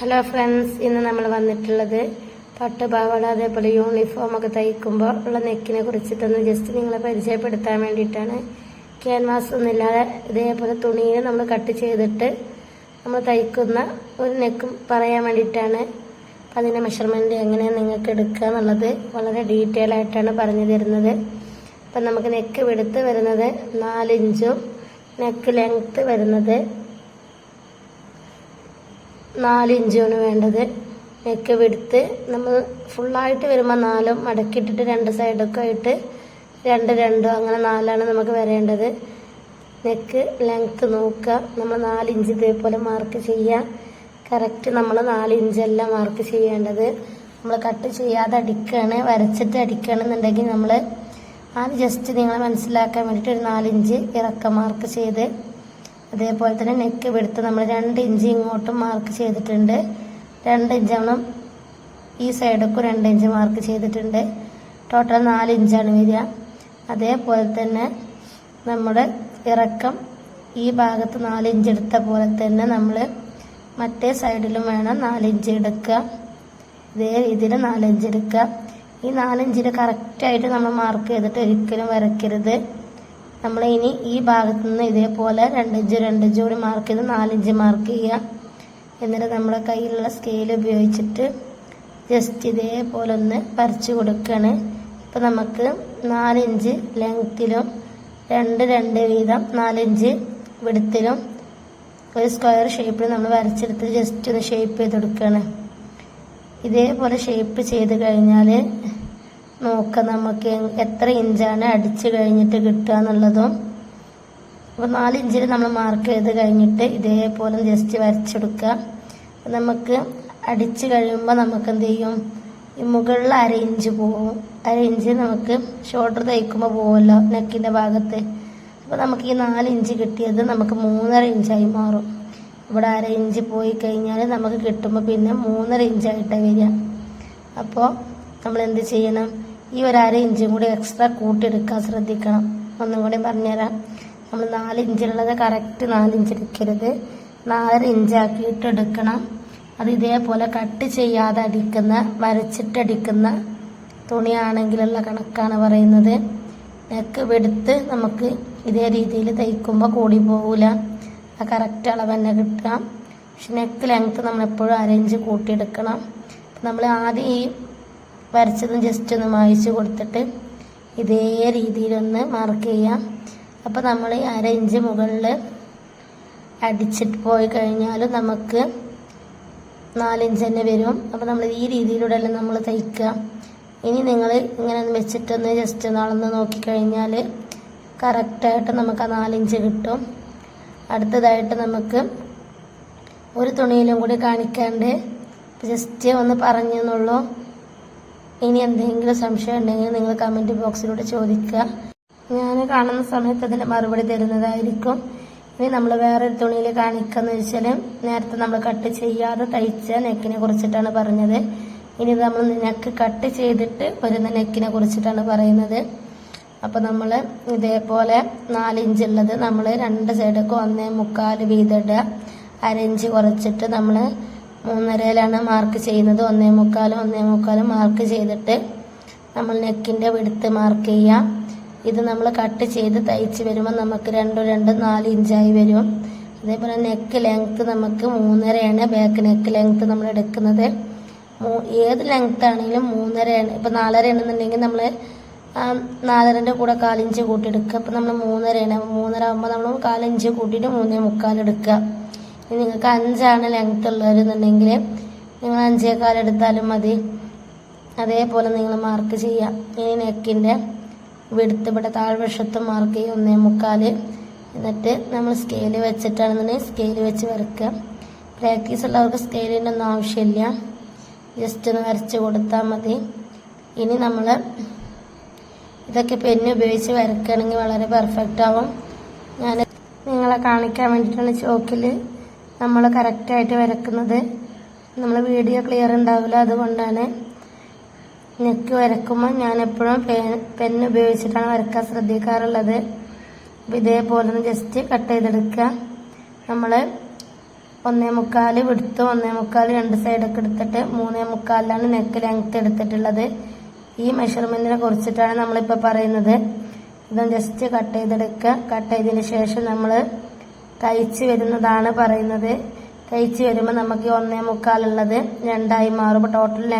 Hello friends ഇന്ന് നമ്മൾ വന്നിട്ടുള്ളത് പട്ടുപാവാട അതേപോലെ യൂണിഫോം ഒക്കെ തയ്ക്കുമ്പോൾ ഉള്ള നെക്കിനെ കുറിച്ചിട്ടൊന്ന് ജസ്റ്റ് നിങ്ങളെ പരിചയപ്പെടുത്താൻ വേണ്ടിയിട്ടാണ്. ക്യാൻവാസ് ഒന്നുമില്ലാതെ ഇതേപോലെ തുണിയിൽ നമ്മൾ കട്ട് ചെയ്തിട്ട് നമ്മൾ തയ്ക്കുന്ന ഒരു നെക്കും പറയാൻ വേണ്ടിയിട്ടാണ്. അപ്പം അതിന്റെ മെഷർമെന്റ് എങ്ങനെയാണ് നിങ്ങൾക്ക് എടുക്കുക എന്നുള്ളത് വളരെ ഡീറ്റെയിൽ ആയിട്ടാണ് പറഞ്ഞു തരുന്നത്. അപ്പം നമുക്ക് നെക്ക് വെടുത്ത് വരുന്നത് നാലിഞ്ചും നെക്ക് ലെങ്ത്ത് വരുന്നത് നാല് ഇഞ്ചാണ് വേണ്ടത്. നെക്ക് വെടുത്ത് നമ്മൾ ഫുള്ളായിട്ട് വരുമ്പോൾ നാലും മടക്കിയിട്ടിട്ട് രണ്ട് സൈഡൊക്കെ ആയിട്ട് രണ്ട് രണ്ടും അങ്ങനെ നാലാണ് നമുക്ക് വരേണ്ടത്. നെക്ക് ലെങ്ത്ത് നോക്കുക. നമ്മൾ നാല് ഇഞ്ച് ഇതേപോലെ മാർക്ക് ചെയ്യുക. കറക്റ്റ് നമ്മൾ നാല് മാർക്ക് ചെയ്യേണ്ടത്. നമ്മൾ കട്ട് ചെയ്യാതെ അടിക്കുകയാണ് വരച്ചിട്ട് അടിക്കുകയാണെന്നുണ്ടെങ്കിൽ നമ്മൾ ആ ജസ്റ്റ് നിങ്ങളെ മനസ്സിലാക്കാൻ വേണ്ടിയിട്ട് ഒരു നാലിഞ്ച് ഇറക്കം മാർക്ക് ചെയ്ത് അതേപോലെ തന്നെ നെക്ക് വെടുത്ത് നമ്മൾ രണ്ട് ഇഞ്ച് ഇങ്ങോട്ടും മാർക്ക് ചെയ്തിട്ടുണ്ട്. രണ്ട് ഇഞ്ചാണ് ഈ സൈഡൊക്കെ രണ്ട് ഇഞ്ച് മാർക്ക് ചെയ്തിട്ടുണ്ട്. ടോട്ടൽ നാല് ഇഞ്ചാണ് വരിക. അതേപോലെ തന്നെ നമ്മുടെ ഇറക്കം ഈ ഭാഗത്ത് നാല് ഇഞ്ച് എടുത്ത പോലെ തന്നെ നമ്മൾ മറ്റേ സൈഡിലും വേണം നാല് ഇഞ്ച് എടുക്കുക. ഇതേ രീതിയിൽ നാലഞ്ച് എടുക്കുക. ഈ നാലഞ്ചിൽ കറക്റ്റായിട്ട് നമ്മൾ മാർക്ക് ചെയ്തിട്ട് ഒരിക്കലും വരയ്ക്കരുത്. നമ്മൾ ഇനി ഈ ഭാഗത്തു നിന്ന് ഇതേപോലെ രണ്ടിഞ്ച് രണ്ടിഞ്ച് കൂടി മാർക്ക് ചെയ്ത് നാലിഞ്ച് മാർക്ക് ചെയ്യുക. എന്നിട്ട് നമ്മുടെ കയ്യിലുള്ള സ്കെയിൽ ഉപയോഗിച്ചിട്ട് ജസ്റ്റ് ഇതേപോലെ ഒന്ന് വരച്ച് കൊടുക്കുകയാണ് ഇപ്പം നമുക്ക് നാലിഞ്ച് ലെങ്ത്തിലും രണ്ട് രണ്ട് വീതം നാലിഞ്ച് വിടുത്തിലും ഒരു സ്ക്വയർ ഷേപ്പിൽ നമ്മൾ വരച്ചെടുത്ത് ജസ്റ്റ് ഒന്ന് ഷേപ്പ് ചെയ്ത് കൊടുക്കുകയാണ് ഇതേപോലെ ഷേപ്പ് ചെയ്ത് കഴിഞ്ഞാൽ നോക്കാം നമുക്ക് എത്ര ഇഞ്ചാണ് അടിച്ച് കഴിഞ്ഞിട്ട് കിട്ടുക എന്നുള്ളതും. അപ്പോൾ നാല് ഇഞ്ചിൽ നമ്മൾ മാർക്ക് ചെയ്ത് കഴിഞ്ഞിട്ട് ഇതേപോലെ ജസ്റ്റ് വരച്ചെടുക്കുക. നമുക്ക് അടിച്ച് കഴിയുമ്പോൾ നമുക്ക് എന്ത് ചെയ്യും? ഈ മുകളിൽ അര ഇഞ്ച് പോവും അര ഇഞ്ച് നമുക്ക് ഷോൾഡർ തയ്ക്കുമ്പോൾ പോവുമല്ലോ നെക്കിന്റെ ഭാഗത്ത്. അപ്പോൾ നമുക്ക് ഈ നാല് ഇഞ്ച് കിട്ടിയത് നമുക്ക് മൂന്നര ഇഞ്ചായി മാറും. ഇവിടെ അര ഇഞ്ച് പോയി കഴിഞ്ഞാൽ നമുക്ക് കിട്ടുമ്പോൾ പിന്നെ മൂന്നര ഇഞ്ചായിട്ടാണ് വരിക. അപ്പോൾ നമ്മൾ എന്ത് ചെയ്യണം? ഈ ഒരു അര ഇഞ്ചും കൂടി എക്സ്ട്രാ കൂട്ടിയെടുക്കാൻ ശ്രദ്ധിക്കണം. ഒന്നും കൂടി പറഞ്ഞുതരാം. നമ്മൾ നാല് ഇഞ്ചുള്ളത് കറക്റ്റ് നാല് ഇഞ്ച് എടുക്കരുത്. നാലര ഇഞ്ചാക്കിയിട്ട് എടുക്കണം. അത് ഇതേപോലെ കട്ട് ചെയ്യാതെ അടിക്കുന്ന വരച്ചിട്ടടിക്കുന്ന തുണിയാണെങ്കിലുള്ള കണക്കാണ് പറയുന്നത്. നെക്ക് വെടുത്ത് നമുക്ക് ഇതേ രീതിയിൽ തയ്ക്കുമ്പോൾ കൂടി പോകില്ല ആ കറക്റ്റ് അളവ് തന്നെ കിട്ടുക പക്ഷെ നെക്ക് ലെങ്ത്ത് നമ്മളെപ്പോഴും അരയിഞ്ച് കൂട്ടിയെടുക്കണം. നമ്മൾ ആദ്യം ഈ വരച്ചതും ജസ്റ്റ് ഒന്ന് മായിച്ച് കൊടുത്തിട്ട് ഇതേ രീതിയിലൊന്ന് മാർക്ക് ചെയ്യാം. അപ്പോൾ നമ്മൾ അര ഇഞ്ച് മുകളിൽ അടിച്ചിട്ട് പോയി കഴിഞ്ഞാൽ നമുക്ക് നാലിഞ്ച് തന്നെ വരും. അപ്പോൾ നമ്മൾ ഈ രീതിയിലൂടെ നമ്മൾ തയ്ക്കുക. ഇനി നിങ്ങൾ ഇങ്ങനെ വെച്ചിട്ടൊന്ന് ജസ്റ്റ് നാളൊന്ന് നോക്കിക്കഴിഞ്ഞാൽ കറക്റ്റായിട്ട് നമുക്ക് ആ നാലിഞ്ച് കിട്ടും. അടുത്തതായിട്ട് നമുക്ക് ഒരു തുണിയിലും കൂടി കാണിക്കാണ്ട് ജസ്റ്റ് ഒന്ന് പറഞ്ഞെന്നുള്ളൂ. ഇനി എന്തെങ്കിലും സംശയം ഉണ്ടെങ്കിൽ നിങ്ങൾ കമന്റ് ബോക്സിലൂടെ ചോദിക്കുക. ഞാൻ കാണുന്ന സമയത്ത് അതിന് മറുപടി തരുന്നതായിരിക്കും. ഇനി നമ്മൾ വേറൊരു തുണിയിൽ കാണിക്കാന്ന് വെച്ചാൽ നേരത്തെ നമ്മൾ കട്ട് ചെയ്യാതെ തയ്ച്ച നെക്കിനെ കുറിച്ചിട്ടാണ് പറഞ്ഞത്. ഇനി നമ്മൾ നെക്ക് കട്ട് ചെയ്തിട്ട് വരുന്ന നെക്കിനെ കുറിച്ചിട്ടാണ് പറയുന്നത്. അപ്പോൾ നമ്മൾ ഇതേപോലെ നാലിഞ്ചുള്ളത് നമ്മൾ രണ്ട് സൈഡൊക്കെ ഒന്നേ മുക്കാൽ വീതിടുക അരഞ്ച് കുറച്ചിട്ട് നമ്മൾ മൂന്നരയിലാണ് മാർക്ക് ചെയ്യുന്നത്. ഒന്നേ മുക്കാലും ഒന്നേ മുക്കാലും മാർക്ക് ചെയ്തിട്ട് നമ്മൾ നെക്കിന്റെ വെടുത്ത് മാർക്ക് ചെയ്യാം. ഇത് നമ്മൾ കട്ട് ചെയ്ത് തയ്ച്ച് വരുമ്പോൾ നമുക്ക് രണ്ടും രണ്ടും നാല് ഇഞ്ചായി വരും. അതേപോലെ നെക്ക് ലെങ്ത്ത് നമുക്ക് മൂന്നരയാണ് ബാക്ക് നെക്ക് ലെങ്ത്ത് നമ്മൾ എടുക്കുന്നത്. ഏത് ലെങ്ത്ത് ആണെങ്കിലും മൂന്നരയാണ്. ഇപ്പം നാലര ആണെന്നുണ്ടെങ്കിൽ നമ്മൾ നാലരന്റെ കൂടെ കാലിഞ്ച് കൂട്ടിയെടുക്കുക അപ്പം നമ്മൾ മൂന്നരയാണ്. മൂന്നര ആകുമ്പോൾ നമ്മൾ കാലിഞ്ച് കൂട്ടിയിട്ട് മൂന്നേ മുക്കാലെടുക്കുക നിങ്ങൾക്ക് അഞ്ചാണ് ലെങ്ത് ഉള്ളവരെന്നുണ്ടെങ്കിൽ നിങ്ങൾ അഞ്ചേക്കാൽ എടുത്താലും മതി. അതേപോലെ നിങ്ങൾ മാർക്ക് ചെയ്യാം ഇനി നെക്കിന്റെ വിടുത്ത് ഇവിടെ താഴ്വശത്ത് മാർക്ക് ചെയ്യും ഒന്നേ മുക്കാൽ എന്നിട്ട് നമ്മൾ സ്കെയിൽ വെച്ചിട്ടാണെന്നുണ്ടെങ്കിൽ സ്കെയിൽ വെച്ച് വരയ്ക്കുക. പ്രാക്ടീസ് ഉള്ളവർക്ക് സ്കെയിലിന്റെ ഒന്നും ആവശ്യമില്ല. ജസ്റ്റ് ഒന്ന് വരച്ച് കൊടുത്താൽ മതി. ഇനി നമ്മൾ ഇതൊക്കെ പെന്ന് ഉപയോഗിച്ച് വരയ്ക്കുകയാണെങ്കിൽ വളരെ പെർഫെക്റ്റ് ആവും. ഞാൻ നിങ്ങളെ കാണിക്കാൻ വേണ്ടിയിട്ടാണ് ചോക്കിൽ നമ്മൾ കറക്റ്റായിട്ട് വരക്കുന്നത്. നമ്മൾ വീഡിയോ ക്ലിയർ ഉണ്ടാവില്ല അതുകൊണ്ടാണ്. നെക്ക് വരക്കുമ്പോൾ ഞാൻ എപ്പോഴും പെന്ന് ഉപയോഗിച്ചിട്ടാണ് വരക്കാൻ ശ്രദ്ധിക്കാറുള്ളത്. അപ്പം ഇതേപോലെ ഒന്ന് ജസ്റ്റ് കട്ട് ചെയ്തെടുക്കുക. നമ്മൾ ഒന്നേ മുക്കാൽ വിടുത്ത് ഒന്നേ മുക്കാൽ രണ്ട് സൈഡൊക്കെ എടുത്തിട്ട് മൂന്നേ മുക്കാലിലാണ് നെക്ക് ലെങ്ത്ത് എടുത്തിട്ടുള്ളത്. ഈ മെഷർമെന്റിനെ കുറിച്ചിട്ടാണ് നമ്മളിപ്പോൾ പറയുന്നത്. ഇതൊന്ന് ജസ്റ്റ് കട്ട് ചെയ്തെടുക്കുക. കട്ട് ചെയ്തതിന് ശേഷം നമ്മൾ തയ്ച്ച് വരുന്നതാണ് പറയുന്നത്. കഴിച്ച് വരുമ്പോൾ നമുക്ക് ഒന്നേ മുക്കാലുള്ളത് രണ്ടായി മാറും. ടോട്ടൽ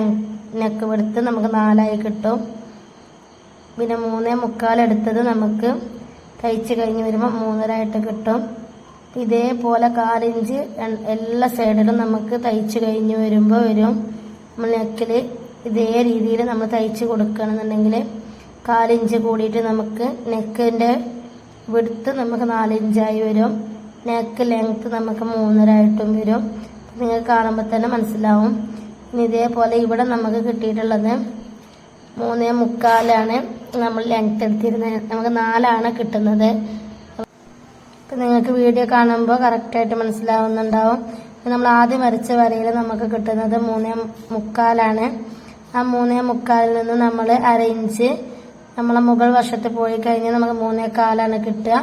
നെക്ക് എടുത്ത് നമുക്ക് നാലായി കിട്ടും. പിന്നെ മൂന്നേ മുക്കാലെടുത്തത് നമുക്ക് കഴിച്ച് കഴിഞ്ഞ് വരുമ്പോൾ മൂന്നരായിട്ട് കിട്ടും. ഇതേപോലെ കാലിഞ്ച് എല്ലാ സൈഡിലും നമുക്ക് തയ്ച്ച് കഴിഞ്ഞ് വരുമ്പോൾ വരും. നമ്മൾ നെക്കിൽ ഇതേ രീതിയിൽ നമ്മൾ തയ്ച്ച് കൊടുക്കുകയാണെന്നുണ്ടെങ്കിൽ കാലിഞ്ച് കൂടിയിട്ട് നമുക്ക് നെക്കിന്റെ വിടുത്ത് നമുക്ക് നാലിഞ്ചായി വരും. നെക്ക് ലെങ്ത്ത് നമുക്ക് മൂന്നരായിട്ടും വരും. നിങ്ങൾ കാണുമ്പോൾ തന്നെ മനസ്സിലാവും. ഇനി ഇതേപോലെ ഇവിടെ നമുക്ക് കിട്ടിയിട്ടുള്ളത് മൂന്നേ മുക്കാലാണ് നമ്മൾ ലെങ്ത് എടുത്തിരുന്നത്. നമുക്ക് നാലാണ് കിട്ടുന്നത്. അപ്പം നിങ്ങൾക്ക് വീഡിയോ കാണുമ്പോൾ കറക്റ്റായിട്ട് മനസ്സിലാവുന്നുണ്ടാവും. ഇപ്പം നമ്മൾ ആദ്യം വരച്ച വരയിൽ നമുക്ക് കിട്ടുന്നത് മൂന്നേ മുക്കാലാണ്. ആ മൂന്നേ മുക്കാലിൽ നിന്ന് നമ്മൾ അര ഇഞ്ച് നമ്മളെ മുകൾ വശത്ത് പോയി കഴിഞ്ഞാൽ നമുക്ക് മൂന്നേ കാലാണ് കിട്ടുക.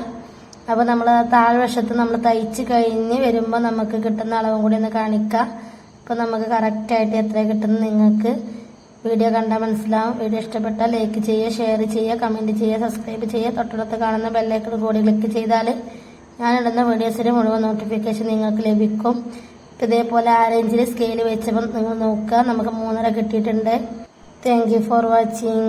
അപ്പോൾ നമ്മൾ താഴ്വശത്ത് നമ്മൾ തയ്ച്ച് കഴിഞ്ഞ് വരുമ്പോൾ നമുക്ക് കിട്ടുന്ന അളവും കൂടി ഒന്ന് കാണിക്കാം. അപ്പോൾ നമുക്ക് കറക്റ്റായിട്ട് എത്ര കിട്ടുന്നത് നിങ്ങൾക്ക് വീഡിയോ കണ്ടാൽ മനസ്സിലാവും. വീഡിയോ ഇഷ്ടപ്പെട്ടാൽ ലൈക്ക് ചെയ്യുക ഷെയർ ചെയ്യുക കമന്റ് ചെയ്യുക സബ്സ്ക്രൈബ് ചെയ്യുക. തൊട്ടടുത്ത് കാണുന്ന ബെല്ലൈക്കൺ കൂടി ക്ലിക്ക് ചെയ്താൽ ഞാൻ ഇടുന്ന വീഡിയോസിന് മുഴുവൻ നോട്ടിഫിക്കേഷൻ നിങ്ങൾക്ക് ലഭിക്കും. ഇതേപോലെ ആരഞ്ചിൽ സ്കെയിൽ വെച്ചപ്പോൾ നിങ്ങൾ നോക്കുക. നമുക്ക് മൂന്നര കിട്ടിയിട്ടുണ്ട്. Thank for watching